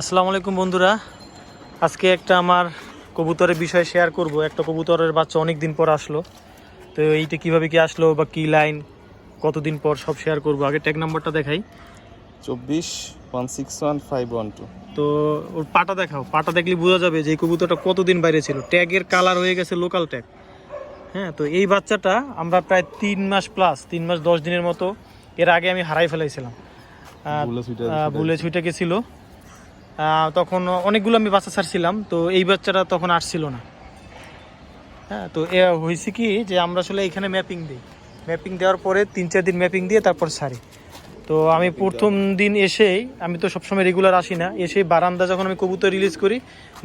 আসসালামু আলাইকুম বন্ধুরা। আজকে একটা আমার কবুতরের বিষয় শেয়ার করব। একটা কবুতরের বাচ্চা অনেক দিন পর আসলো। তো এইটা কীভাবে কি আসলো বা কি লাইন কতদিন পর সব শেয়ার করব? আগে ট্যাগ নাম্বারটা দেখাই। চব্বিশ one six one five one two তো ওর পাটা দেখাও। পাটা দেখলে বোঝা যাবে যে এই কবুতরটা কতদিন বাইরে ছিল। ট্যাগের কালার হয়ে গেছে লোকাল ট্যাগ হ্যাঁ তো এই বাচ্চাটা আমরা প্রায় তিন মাস প্লাস তিন মাস দশ দিনের মতো এর আগে আমি হারাই ফেলাইছিলাম। বুলে ছুটে গেছিল। তখন অনেকগুলো আমি বাচ্চা ছাড়ছিলাম তো এই বাচ্চাটা তখন আসছিল না। হ্যাঁ তো এ হয়েছে কি যে আমরা আসলে এখানে ম্যাপিং দিই। ম্যাপিং দেওয়ার পরে তিন চার দিন ম্যাপিং দিয়ে তারপর ছাড়ি তো আমি প্রথম দিন এসেই আমি তো সবসময় রেগুলার আসি না এসে বারান্দা যখন আমি কবুতর রিলিজ করি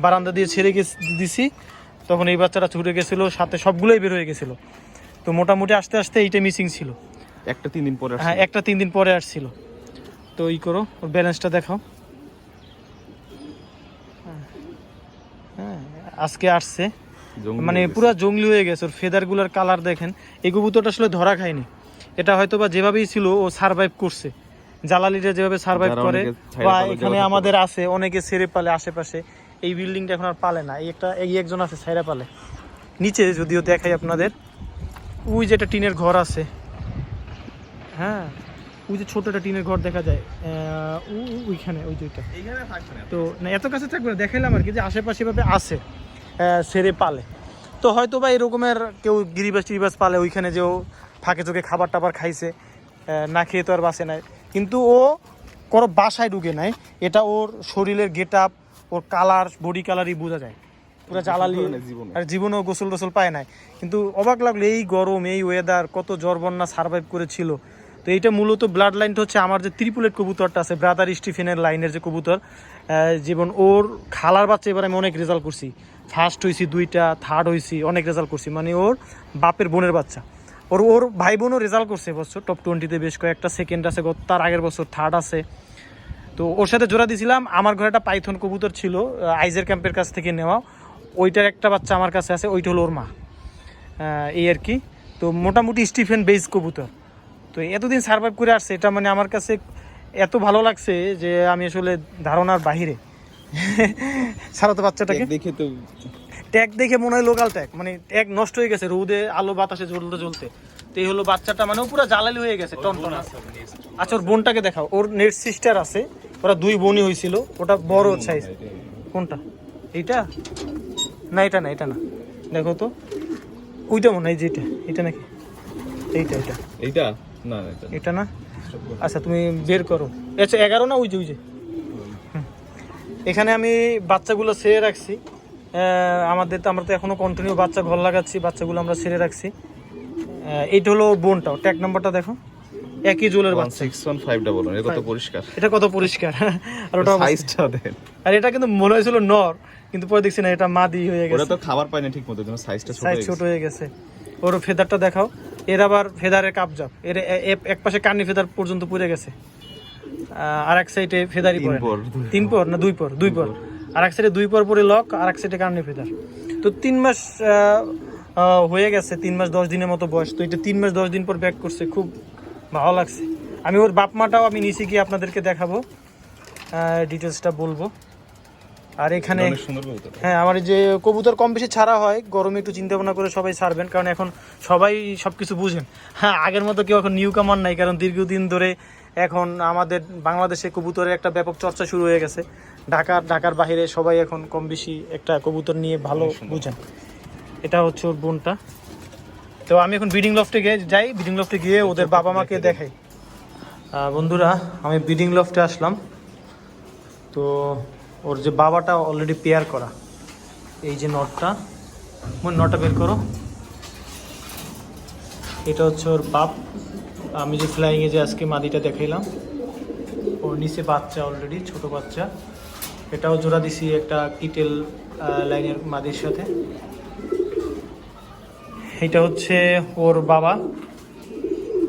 বারান্দা দিয়ে ছেড়ে গেছি দিছি তখন এই বাচ্চাটা ছুটে গেছিল সাথে সবগুলোই বের হয়ে গেছিল। তো মোটামুটি আস্তে আস্তে এইটা মিসিং ছিল। একটা তিন দিন পরে হ্যাঁ একটা তিন দিন পরে আসছিল। তো ই করো ওর ব্যালেন্সটা দেখাও। হ্যাঁ আজকে আসছে। মানে পুরো জঙ্গলি হয়ে গেছে ওর ফেদারগুলোর কালার দেখেন। এই কবুতরটা আসলে ধরা খায়নি। এটা হয়তো বা যেভাবেই ছিল ও সারভাইভ করছে। জালালিরা যেভাবে সারভাইভ করে বা এখানে আমাদের আছে অনেকে সেরে পালে আশেপাশে। এই বিল্ডিংটা এখন আর পালে না। এই একটা এই একজন আছে ছাইরা পালে। নিচে যদিও দেখাই আপনাদের। ওই যে একটা টিনের ঘর আছে। হ্যাঁ ওই যে ছোট একটা টিনের ঘর দেখা যায় ওইখানে ওই দুইটা তো না এত কাছে থাকবে না দেখাইলাম আর কি যে আশেপাশে ভাবে আছে সেরে পালে। তো হয়তো বা এরকমের কেউ গিরিবাস টিরিবাস পালে ওইখানে যে ও ফাঁকে চোখে খাবার টাবার খাইছে না খেয়ে তো আর বাসে নাই। কিন্তু ও কোনো বাসায় ঢুকে নাই এটা ওর শরীরের গেট আপ ওর কালার বডি কালারই বোঝা যায়। পুরো জ্বালালি আর জীবনেও গোসল টোসল পায় নাই। কিন্তু অবাক লাগল এই গরম এই ওয়েদার কত জ্বর বন্যা সার্ভাইভ করেছিল। তো এইটা মূলত ব্লাড লাইনটা হচ্ছে আমার যে ত্রিপুলেট কবুতরটা আছে ব্রাদার স্টিফেনের লাইনের যে কবুতর জীবন ওর খালার বাচ্চা এবার আমি অনেক রেজাল্ট করছি। ফার্স্ট হয়েছি দুইটা থার্ড হয়েছি অনেক রেজাল্ট করছি। মানে ওর বাপের বোনের বাচ্চা। ওর ওর ভাই বোনও রেজাল্ট করছে এবছর টপ টোয়েন্টিতে বেশ কয়েকটা সেকেন্ড আছে তার আগের বছর থার্ড আছে। তো ওর সাথে জোড়া দিয়েছিলাম আমার ঘরে একটা পাইথন কবুতর ছিল আইজের ক্যাম্পের কাছ থেকে নেওয়া। ওইটার একটা বাচ্চা আমার কাছে আছে, ওইটা হলো ওর মা। এই আর কি। তো মোটামুটি স্টিফেন বেস কবুতর। তো এতদিন সার্ভাইভ করে আসছে এটা মানে আমার কাছে এত ভালো লাগছে যে আমি আসলে ধারণার বাহিরে। সারা তো বাচ্চাটাকে। দেখে তো ট্যাগ দেখে মনে হয় লোকাল ট্যাগ মানে ট্যাগ নষ্ট হয়ে গেছে রোদে আলো বাতাসে জ্বলতে জ্বলতে। তো এই হলো বাচ্চাটা মানে ও পুরো জ্বালালি হয়ে গেছে টন টনটন। আচ্ছা ওর বোনটাকে দেখাও। ওর নেট সিস্টার আছে ওরা দুই বোনই হয়েছিল ওটা বড় সাইজ কোনটা? এইটা? না এটা না এটা না। দেখো তো। ওইটা মনে হয় যেটা এটা নাকি? এইটা এটা। এইটা? না এটা না। আচ্ছা তুমি বের করো। আচ্ছা এগারো না? ওই যে ওই যে। এখানে আমি বাচ্চাগুলো ছেড়ে রাখছি। আমাদের তো আমরা তো এখনও কন্টিনিউ বাচ্চা ঘর লাগাচ্ছি বাচ্চাগুলো আমরা ছেড়ে রাখছি। এইটা হলো বোনটাও। ট্যাগ নাম্বারটা দেখো। একই জোলের বাচ্চা। সিক্স ওয়ান ফাইভটা বলুন এটা তো পরিষ্কার। এটা কত পরিষ্কার? আর ওটা সাইজটা দেন। আর এটা কিন্তু মনে হয়েছিল নর কিন্তু পরে দেখছি না এটা মাদি হয়ে গেছে। তো খাবার পায় না ঠিক মতো জন্য সাইজটা ছোট সাইজ ছোট হয়ে গেছে। ওর ফেদারটা দেখাও। এর আবার ফেদারের কাপজাপ এর এক পাশে কার্নি ফেদার পর্যন্ত পড়ে গেছে। আর এক সাইডে না। পর। তিন পর না দুই পর দুই পর। আর এক সাইডে দুই পর পরে লক আর এক সাইডে কার্নি ফেদার। তো তিন মাস হয়ে গেছে তিন মাস দশ দিনের মতো বয়স। তো এটা তিন মাস দশ দিন পর ব্যাক করছে খুব ভালো লাগছে। আমি ওর বাপ মাটাও আমি নিচে গিয়ে আপনাদেরকে দেখাবো। ডিটেলসটা বলব। আর এখানে হ্যাঁ আমার এই যে কবুতর কম বেশি ছাড়া হয় গরমে একটু চিন্তা ভাবনা করে সবাই ছাড়বেন কারণ এখন সবাই সব কিছু বুঝেন। হ্যাঁ আগের মতো কেউ এখন নিউ কামার নাই কারণ দীর্ঘদিন ধরে এখন আমাদের বাংলাদেশে কবুতরের একটা ব্যাপক চর্চা শুরু হয়ে গেছে। ঢাকার ঢাকার বাইরে সবাই এখন কম বেশি একটা কবুতর নিয়ে ভালো বুঝেন। এটা হচ্ছে ওর বোনটা। তো আমি এখন ব্রিডিং লফটে গিয়ে যাই ব্রিডিং লফটে গিয়ে ওদের বাবা মাকে দেখাই। বন্ধুরা আমি ব্রিডিং লফটে আসলাম। তো ওর যে বাবাটা অলরেডি পেয়ার করা। এই যে নটটা মনে নটটা বের করো। এটা হচ্ছে ওর বাপ। আমি যে ফ্লাইংয়ে যে আজকে মাদিটা দেখাইলাম ওর নিচে বাচ্চা অলরেডি ছোট বাচ্চা। এটাও জোড়া দিছি একটা কিটেল লাইনের মাদির সাথে। এটা হচ্ছে ওর বাবা।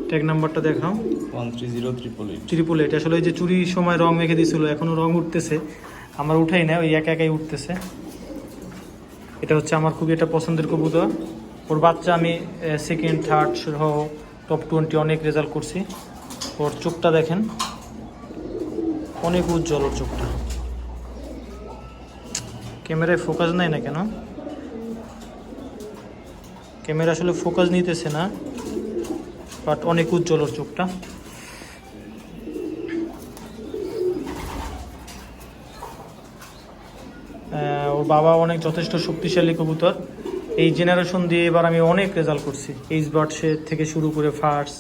ট্যাগ নাম্বারটা দেখাও। One three zero triple eight. Triple eight আসলে ওই যে চুরির সময় রং মেখে দিয়েছিল এখনও রং উঠতেছে। আমার উঠাই না ওই একা একাই উঠতেছে। এটা হচ্ছে আমার খুবই একটা পছন্দের কবুতর। ওর বাচ্চা আমি সেকেন্ড থার্ড সহ টপ টোয়েন্টি অনেক রেজাল্ট করছি। ওর চোখটা দেখেন, অনেক উজ্জ্বল ওর চোখটা। ক্যামেরায় ফোকাস নেয় না কেন? ক্যামেরা আসলে ফোকাস নিতেছে না বাট অনেক উজ্জ্বল ওর চোখটা। ওর বাবা অনেক যথেষ্ট শক্তিশালী কবুতর। এই জেনারেশন দিয়ে এবার আমি অনেক রেজাল্ট করছি। এইচ বার্ডসের থেকে শুরু করে ফার্স্ট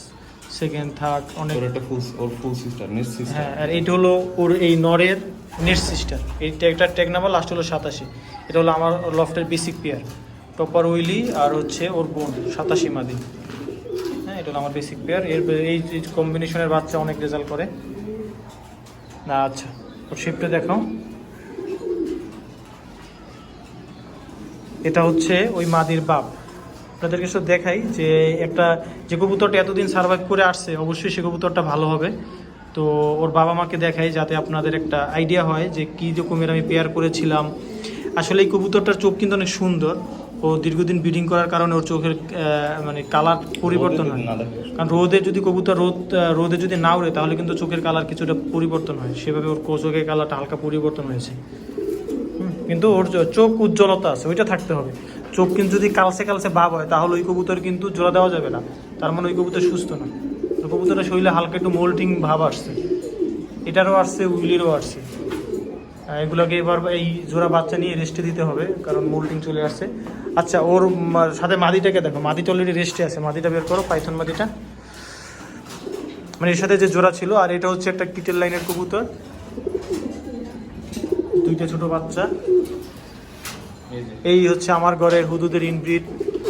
সেকেন্ড থার্ড অনেক একটা ফুল ওর ফুল সিস্টার নেট সিস্টার হ্যাঁ আর এইটা হলো ওর এই নরের নেট সিস্টার এই ট্যাগটা ট্যাগ নাম্বার লাস্ট হলো সাতাশি। এটা হলো আমার লফটের বেসিক পেয়ার টপার উইলি আর হচ্ছে ওর বোন সাতাশি মাদি। হ্যাঁ এটা হলো আমার বেসিক পেয়ার এর এই কম্বিনেশনের বাচ্চা অনেক রেজাল্ট করে। না আচ্ছা ওর শেপটা দেখাও। এটা হচ্ছে ওই মাদির বাপ। আপনাদেরকে শুধু দেখাই যে একটা যে কবুতরটা এতদিন সার্ভাইভ করে আসছে অবশ্যই সে কবুতরটা ভালো হবে। তো ওর বাবা মাকে দেখাই যাতে আপনাদের একটা আইডিয়া হয় যে কী রকমের আমি পেয়ার করেছিলাম। আসলে এই কবুতরটার চোখ কিন্তু অনেক সুন্দর। ও দীর্ঘদিন ব্রিডিং করার কারণে ওর চোখের মানে কালার পরিবর্তন হয়। কারণ রোদে যদি কবুতর রোদ রোদে যদি না উড়ে তাহলে কিন্তু চোখের কালার কিছুটা পরিবর্তন হয়। সেভাবে ওর চোখের কালারটা হালকা পরিবর্তন হয়েছে। কিন্তু ওর চোখ উজ্জ্বলতা আছে, ওইটা থাকতে হবে। চোখ কিন্তু যদি কালসে কালসে ভাব হয়, তাহলে ওই কবুতর কিন্তু জোড়া দেওয়া যাবে না। তার মানে ওই কবুতর সুস্থ না। তো কবুতরের শরীরে হালকা একটু মোল্টিং ভাব আসছে। এটারও আসছে, উইলিরও আসছে। এগুলোকে এবার এই জোড়া বাচ্চা নিয়ে রেস্টে দিতে হবে, কারণ মোল্টিং চলে আসছে। আচ্ছা ওর সাথে মাদিটাকে দেখো, মাদিটা অলরেডি রেস্টে আছে। মাদিটা বের করো, পাইথন মাদিটা। মানে এর সাথে যে জোড়া ছিল, আর এটা হচ্ছে একটা কিটেল লাইনের কবুতর। দুইটা ছোট বাচ্চা। এই হচ্ছে আমার ঘরের হুদুদের ইনব্রিড।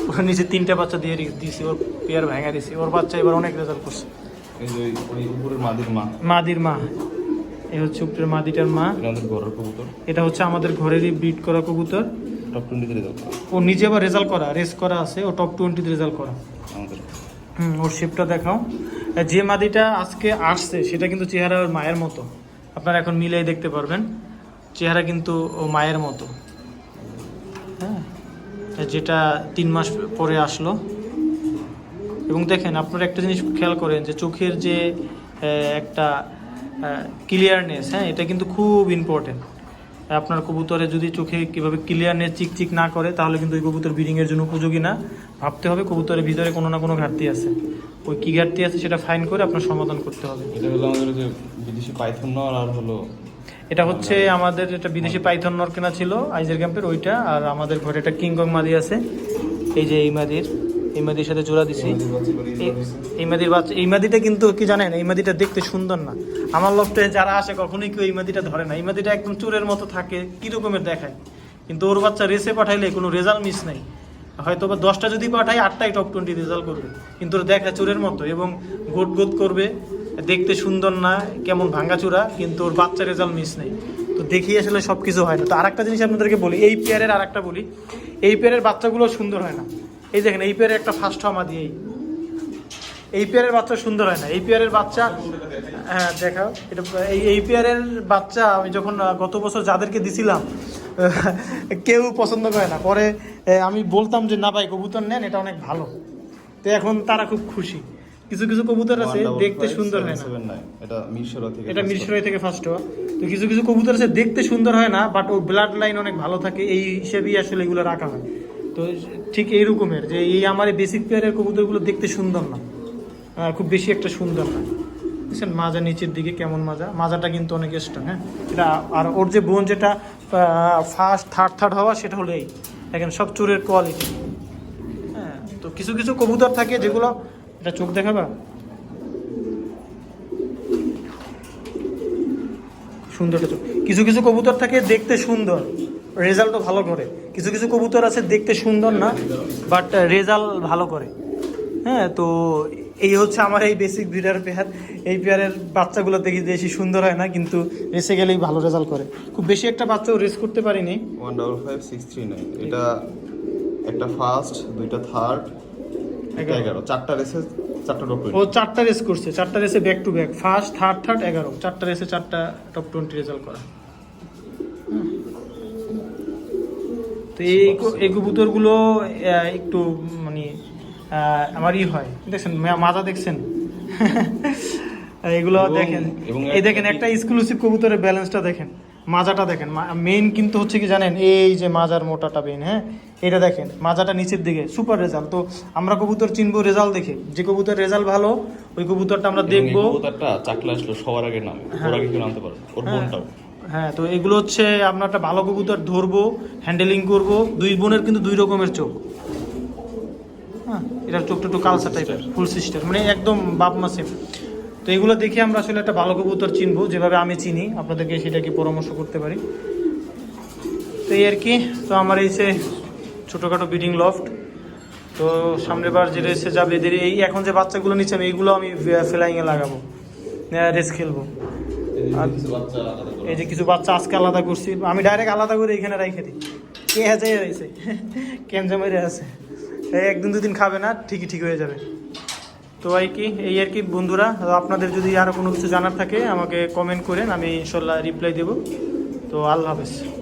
ওর নিচে তিনটা বাচ্চা দিয়ে দিছি ওর পেয়ার ভেঙে দিছি। ওর বাচ্চা এবার অনেক রেজাল্ট করছে। মাদির মা। এই হচ্ছে উপরের মাদিটার মা। এটা হচ্ছে আমাদের ঘরেরই ব্রিড করা কবুতর। টপ টোয়েন্টিতে রেজাল্ট ও নিজে আবার রেজাল্ট করা রেস করা আছে। ও টপ টোয়েন্টিতে রেজাল্ট করা। হুম ওর শেপটা দেখাও। যে মাদিটা আজকে আসছে সেটা কিন্তু চেহারা ওর মায়ের মতো। আপনারা এখন মিলাই দেখতে পারবেন। চেহারা কিন্তু ও মায়ের মতো। হ্যাঁ? যেটা তিন মাস পরে আসলো। এবং দেখেন, আপনারা একটা জিনিস খেয়াল করেন যে চোখের যে একটা ক্লিয়ারনেস হ্যাঁ এটা কিন্তু খুব ইম্পর্টেন্ট আপনার কবুতরে যদি চোখে কীভাবে ক্লিয়ারনেস চিকচিক না করে, তাহলে কিন্তু ওই কবুতর ব্রিডিংয়ের জন্য উপযোগী না। ভাবতে হবে কবুতরের ভিতরে কোনো না কোনো ঘাটতি আছে। ওই কী ঘাটতি আছে সেটা ফাইন করে আপনার সমাধান করতে হবে। এটা হলো আমাদের যে বিদেশি পাইথন আর হলো এটা হচ্ছে আমাদের এটা বিদেশি পাইথন নর কেনা ছিল আইজের ক্যাম্পের ওইটা আর আমাদের ঘরে একটা কিংকং মাদি আছে। এই যে এই মাদির এই মাদির সাথে জোড়া দিছি। এই- মাদির বাচ্চা এই মাদিটা কিন্তু কি জানেন এই মাদিটা দেখতে সুন্দর না। আমার লফটে যারা আসে কখনোই কেউ এই মাদিটা ধরে না। এই মাদিটা একদম চোরের মতো থাকে কি রকমের দেখায়? কিন্তু ওর বাচ্চা রেসে পাঠাইলে কোনো রেজাল্ট মিস নাই। হয়তো বা দশটা যদি পাঠাই আটটাই টপ টোয়েন্টি রেজাল্ট করবে। কিন্তু ওর দেখা চুরের মতো এবং গোট গোট করবে। দেখতে সুন্দর না, কেমন ভাঙ্গাচুরা, কিন্তু ওর বাচ্চা রেজাল্ট মিস নেই। তো দেখি আসলে সব কিছু হয় না। তো আরেকটা জিনিস আপনাদেরকে বলি, এই পেয়ারের আরেকটা বলি, এই পেয়ারের বাচ্চাগুলো সুন্দর হয় না। এই দেখেন, এই পেয়ারের একটা ফার্স্ট হওয়া দিয়ে এই। পেয়ারের বাচ্চা সুন্দর হয় না। এই পেয়ারের বাচ্চা হ্যাঁ দেখাও। এটা এই এই পেয়ারের বাচ্চা আমি যখন গত বছর যাদেরকে দিছিলাম, কেউ পছন্দ করে না। পরে আমি বলতাম যে, না ভাই, কবুতর নেন, এটা অনেক ভালো। তো এখন তারা খুব খুশি। কিছু কিছু কবুতর আছে দেখতে সুন্দর হয় না। এটা মিশরা থেকে এটা মিরসরাই থেকে ফার্স্ট হওয়া তো কিছু কিছু কবুতর আছে দেখতে সুন্দর হয় না বাট ওর ব্লাড লাইন অনেক ভালো থাকে এই হিসেবেই আসলে এগুলো রাখা হয়। তো ঠিক এই রকমের যে এই আমার বেসিক পেয়ারের কবুতরগুলো দেখতে সুন্দর না খুব বেশি একটা সুন্দর না। বুঝছেন মাজা নিচের দিকে কেমন মাজা মাজাটা কিন্তু অনেক স্ট্রং হ্যাঁ? এটা আর ওর যে বোন যেটা ফার্স্ট থার্ড থার্ড হওয়া সেটা হলো এই। দেখেন সব চুরের কোয়ালিটি হ্যাঁ তো কিছু কিছু কবুতর থাকে যেগুলো এটা চোখ দেখাবা? সুন্দরটা চোখ। কিছু কিছু কবুতর থাকে দেখতে সুন্দর, রেজাল্টও ভালো করে। কিছু কিছু কবুতর আছে দেখতে সুন্দর না বাট রেজাল্ট ভালো করে। হ্যাঁ তো এই হচ্ছে আমার এই বেসিক ব্রিডার পেয়ার। এই পেয়ারের বাচ্চাগুলো দেখি বেশি সুন্দর হয় না, কিন্তু রেসে গেলেই ভালো রেজাল্ট করে। খুব বেশি একটা বাচ্চাও রেস করতে পারিনি। One double five six three nine এটা একটা ফার্স্ট দুইটা থার্ড এগারো। চারটা রেসে চারটা টপ ও চারটা রেস করছে। চারটা রেসে back to back first third third এগারো। চারটা রেসে চারটা টপ টোয়েন্টি রেজাল্ট করা। তো এই এই কবুতরগুলো একটু মানে আহ, আমার ই হয়। দেখছেন মাজা দেখছেন? এগুলো দেখেন। এই দেখেন একটা এক্সক্লুসিভ কবুতরের ব্যালেন্সটা দেখেন। মাজাটা দেখেন। মেইন কিন্তু হচ্ছে কি জানেন এই যে মাজার মোটাটা মেইন হ্যাঁ? এটা দেখেন মাজাটা নিচের দিকে সুপার রেজাল্ট তো আমরা কবুতর চিনবো রেজাল্ট দেখে। যে কবুতর রেজাল্ট ভালো ওই কবুতরটা আমরা দেখব। কবুতরটা চাকলা আসলো সবার আগে নামে ওর আগে কেউ নামতে পারে ওর বোনটাও। হ্যাঁ তো এগুলো হচ্ছে আমরা একটা ভালো কবুতর ধরবো হ্যান্ডেলিং করব। দুই বোনের কিন্তু দুই রকমের চোখ। হ্যাঁ এটার চোখটা একটু কালসা টাইপের ফুল সিস্টেম মানে একদম বাপ মা সেম তো এগুলো দেখে আমরা আসলে একটা ভালো কবুতর চিনবো যেভাবে আমি চিনি। আপনাদেরকে সেটাকে পরামর্শ করতে পারি? তো এই আর কি তো আমার এই যে ছোটোখাটো বিডিং লফট তো সামনের বার যে রেসে যাবে এদের এই এখন যে বাচ্চাগুলো নিচ্ছে আমি এইগুলো আমি ফ্লাইংয়ে লাগাবো রেস খেলব। আর- এই যে কিছু বাচ্চা আজকে আলাদা করছি আমি ডাইরেক্ট আলাদা করে এখানে রেখে দিই। কে হেঁচে রয়েছে? কেমজে মেরে আছে? এই একদিন দুদিন খাবে না ঠিকই ঠিক হয়ে যাবে। তো এই কি, এই আর কি, বন্ধুরা, আপনাদের যদি আরও কোনো কিছু জানার থাকে, আমাকে কমেন্ট করেন, আমি ইনশাল্লাহ রিপ্লাই দেব। তো আল্লাহ হাফেজ।